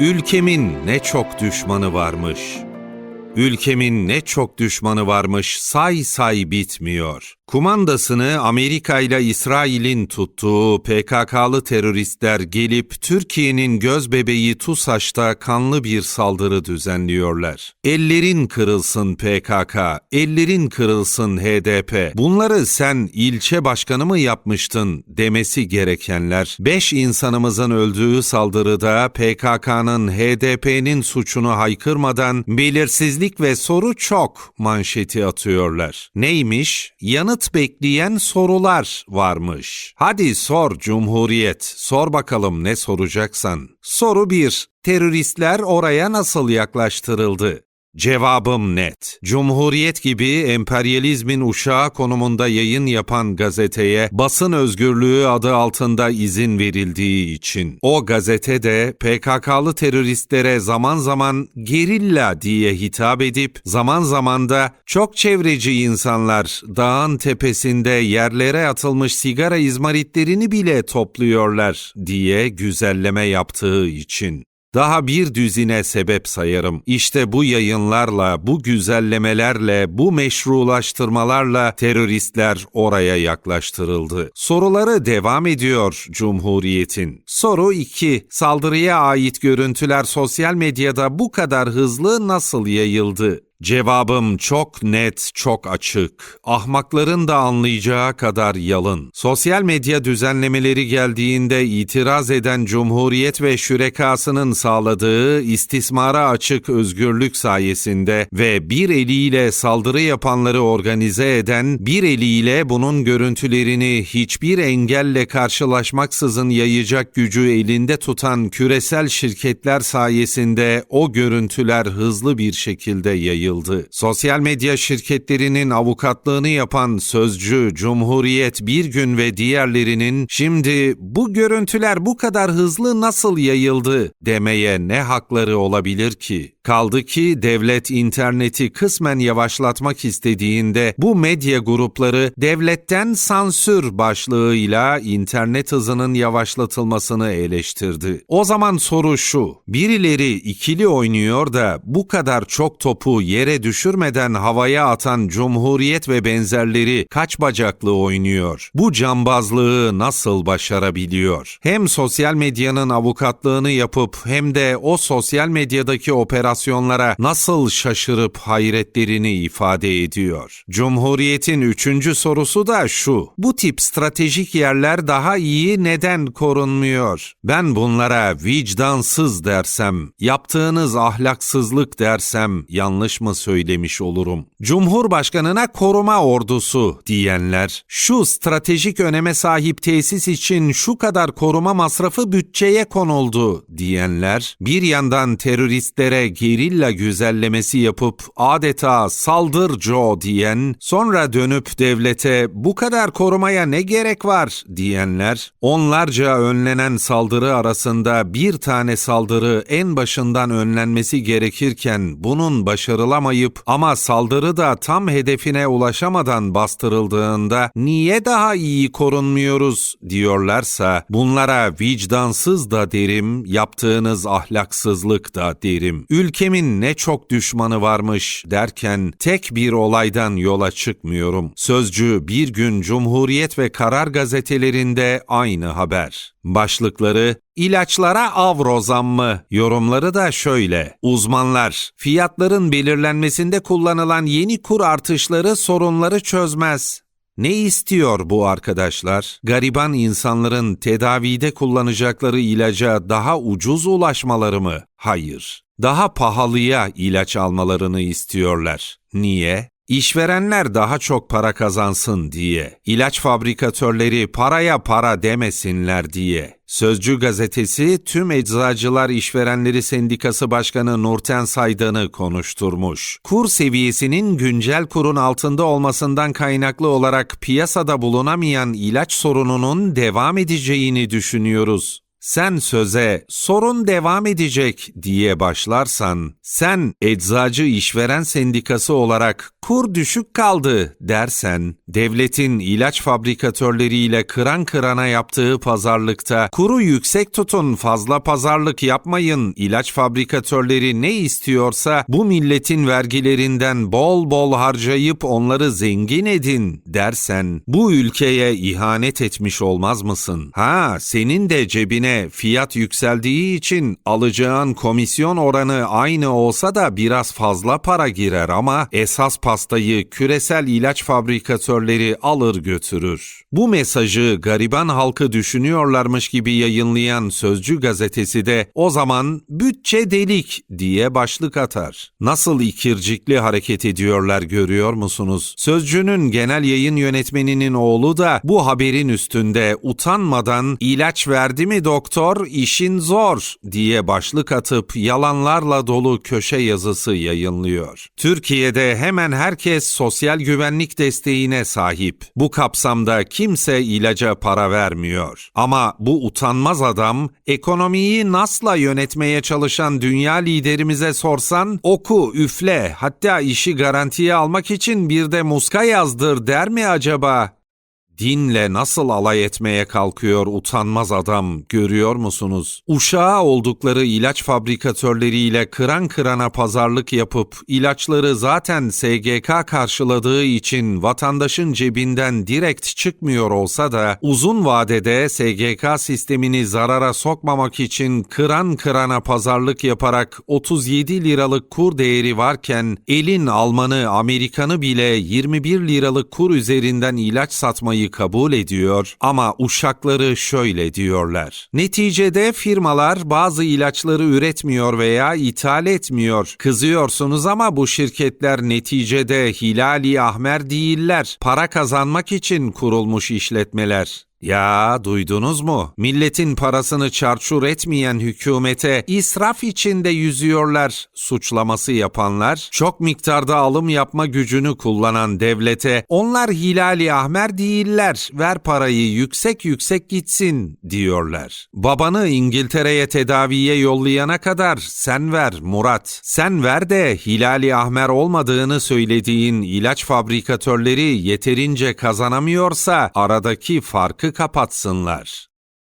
Ülkemin ne çok düşmanı varmış. Ülkemin ne çok düşmanı varmış say say bitmiyor. Kumandasını Amerika ile İsrail'in tuttuğu PKK'lı teröristler gelip Türkiye'nin göz bebeği TUSAŞ'ta kanlı bir saldırı düzenliyorlar. Ellerin kırılsın PKK, ellerin kırılsın HDP. Bunları sen ilçe başkanı mı yapmıştın demesi gerekenler, 5 insanımızın öldüğü saldırıda PKK'nın HDP'nin suçunu haykırmadan belirsizlik ve soru çok manşeti atıyorlar. Neymiş? Yanıt bekleyen sorular varmış. Hadi sor Cumhuriyet, sor bakalım ne soracaksan. Soru 1. Teröristler oraya nasıl yaklaştırıldı? Cevabım net. Cumhuriyet gibi emperyalizmin uşağı konumunda yayın yapan gazeteye basın özgürlüğü adı altında izin verildiği için. O gazete de PKK'lı teröristlere zaman zaman gerilla diye hitap edip zaman zaman da çok çevreci insanlar dağın tepesinde yerlere atılmış sigara izmaritlerini bile topluyorlar diye güzelleme yaptığı için. Daha bir düzine sebep sayarım. İşte bu yayınlarla, bu güzellemelerle, bu meşrulaştırmalarla teröristler oraya yaklaştırıldı. Soruları devam ediyor Cumhuriyet'in. Soru 2. Saldırıya ait görüntüler sosyal medyada bu kadar hızlı nasıl yayıldı? Cevabım çok net, çok açık. Ahmakların da anlayacağı kadar yalın. Sosyal medya düzenlemeleri geldiğinde itiraz eden Cumhuriyet ve şürekasının sağladığı istismara açık özgürlük sayesinde ve bir eliyle saldırı yapanları organize eden, bir eliyle bunun görüntülerini hiçbir engelle karşılaşmaksızın yayacak gücü elinde tutan küresel şirketler sayesinde o görüntüler hızlı bir şekilde yayıldı yayıldı. Sosyal medya şirketlerinin avukatlığını yapan Sözcü, Cumhuriyet, Bir Gün ve diğerlerinin şimdi bu görüntüler bu kadar hızlı nasıl yayıldı demeye ne hakları olabilir ki? Kaldı ki devlet interneti kısmen yavaşlatmak istediğinde bu medya grupları devletten sansür başlığıyla internet hızının yavaşlatılmasını eleştirdi. O zaman soru şu, birileri ikili oynuyor da bu kadar çok topu yere düşürmeden havaya atan Cumhuriyet ve benzerleri kaç bacaklı oynuyor? Bu cambazlığı nasıl başarabiliyor? Hem sosyal medyanın avukatlığını yapıp hem de o sosyal medyadaki operasyon operasyonlara nasıl şaşırıp hayretlerini ifade ediyor. Cumhuriyetin üçüncü sorusu da şu. Bu tip stratejik yerler daha iyi neden korunmuyor? Ben bunlara vicdansız dersem, yaptığınız ahlaksızlık dersem yanlış mı söylemiş olurum? Cumhurbaşkanına koruma ordusu diyenler, şu stratejik öneme sahip tesis için şu kadar koruma masrafı bütçeye konuldu diyenler, bir yandan teröristlere gerilla güzellemesi yapıp adeta saldır Joe diyen, sonra dönüp devlete bu kadar korumaya ne gerek var diyenler, onlarca önlenen saldırı arasında bir tane saldırı en başından önlenmesi gerekirken bunun başarılamayıp ama saldırı da tam hedefine ulaşamadan bastırıldığında niye daha iyi korunmuyoruz diyorlarsa bunlara vicdansız da derim, yaptığınız ahlaksızlık da derim. Ülkemin ne çok düşmanı varmış derken tek bir olaydan yola çıkmıyorum. Sözcü bir gün Cumhuriyet ve Karar gazetelerinde aynı haber. Başlıkları İlaçlara avro zammı. Yorumları da şöyle. Uzmanlar, fiyatların belirlenmesinde kullanılan yeni kur artışları sorunları çözmez. Ne istiyor bu arkadaşlar? Gariban insanların tedavide kullanacakları ilaca daha ucuz ulaşmaları mı? Hayır. Daha pahalıya ilaç almalarını istiyorlar. Niye? İşverenler daha çok para kazansın diye, ilaç fabrikatörleri paraya para demesinler diye. Sözcü gazetesi tüm Eczacılar İşverenleri Sendikası Başkanı Nurten Saydan'ı konuşturmuş. Kur seviyesinin güncel kurun altında olmasından kaynaklı olarak piyasada bulunamayan ilaç sorununun devam edeceğini düşünüyoruz. Sen söze sorun devam edecek diye başlarsan, sen Eczacı İşveren Sendikası olarak kur düşük kaldı dersen, devletin ilaç fabrikatörleriyle kıran kırana yaptığı pazarlıkta kuru yüksek tutun fazla pazarlık yapmayın ilaç fabrikatörleri ne istiyorsa bu milletin vergilerinden bol bol harcayıp onları zengin edin dersen bu ülkeye ihanet etmiş olmaz mısın? Ha senin de cebine fiyat yükseldiği için alacağın komisyon oranı aynı olsa da biraz fazla para girer ama esas pastayı küresel ilaç fabrikatörleri alır götürür. Bu mesajı gariban halkı düşünüyorlarmış gibi yayınlayan Sözcü gazetesi de o zaman bütçe delik diye başlık atar. Nasıl ikircikli hareket ediyorlar görüyor musunuz? Sözcünün genel yayın yönetmeninin oğlu da bu haberin üstünde utanmadan ilaç verdi mi doktor işin zor diye başlık atıp yalanlarla dolu köşe yazısı yayınlıyor. Türkiye'de hemen herkes sosyal güvenlik desteğine sahip. Bu kapsamda kimse ilaca para vermiyor. Ama bu utanmaz adam ekonomiyi nasla yönetmeye çalışan dünya liderimize sorsan oku, üfle hatta işi garantiye almak için bir de muska yazdır der mi acaba? Dinle nasıl alay etmeye kalkıyor utanmaz adam görüyor musunuz? Uşağı oldukları ilaç fabrikatörleriyle kıran kırana pazarlık yapıp ilaçları zaten SGK karşıladığı için vatandaşın cebinden direkt çıkmıyor olsa da uzun vadede SGK sistemini zarara sokmamak için kıran kırana pazarlık yaparak 37 liralık kur değeri varken elin Almanı Amerikanı bile 21 liralık kur üzerinden ilaç satmayı kabul ediyor ama uşakları şöyle diyorlar. Neticede firmalar bazı ilaçları üretmiyor veya ithal etmiyor. Kızıyorsunuz ama bu şirketler neticede hilali ahmer değiller. Para kazanmak için kurulmuş işletmeler. Ya duydunuz mu? Milletin parasını çarçur etmeyen hükümete israf içinde yüzüyorlar suçlaması yapanlar, çok miktarda alım yapma gücünü kullanan devlete onlar hilali ahmer değiller, ver parayı yüksek yüksek gitsin diyorlar. Babanı İngiltere'ye tedaviye yollayana kadar sen ver Murat, sen ver de hilali ahmer olmadığını söylediğin ilaç fabrikatörleri yeterince kazanamıyorsa aradaki farkı kapatsınlar.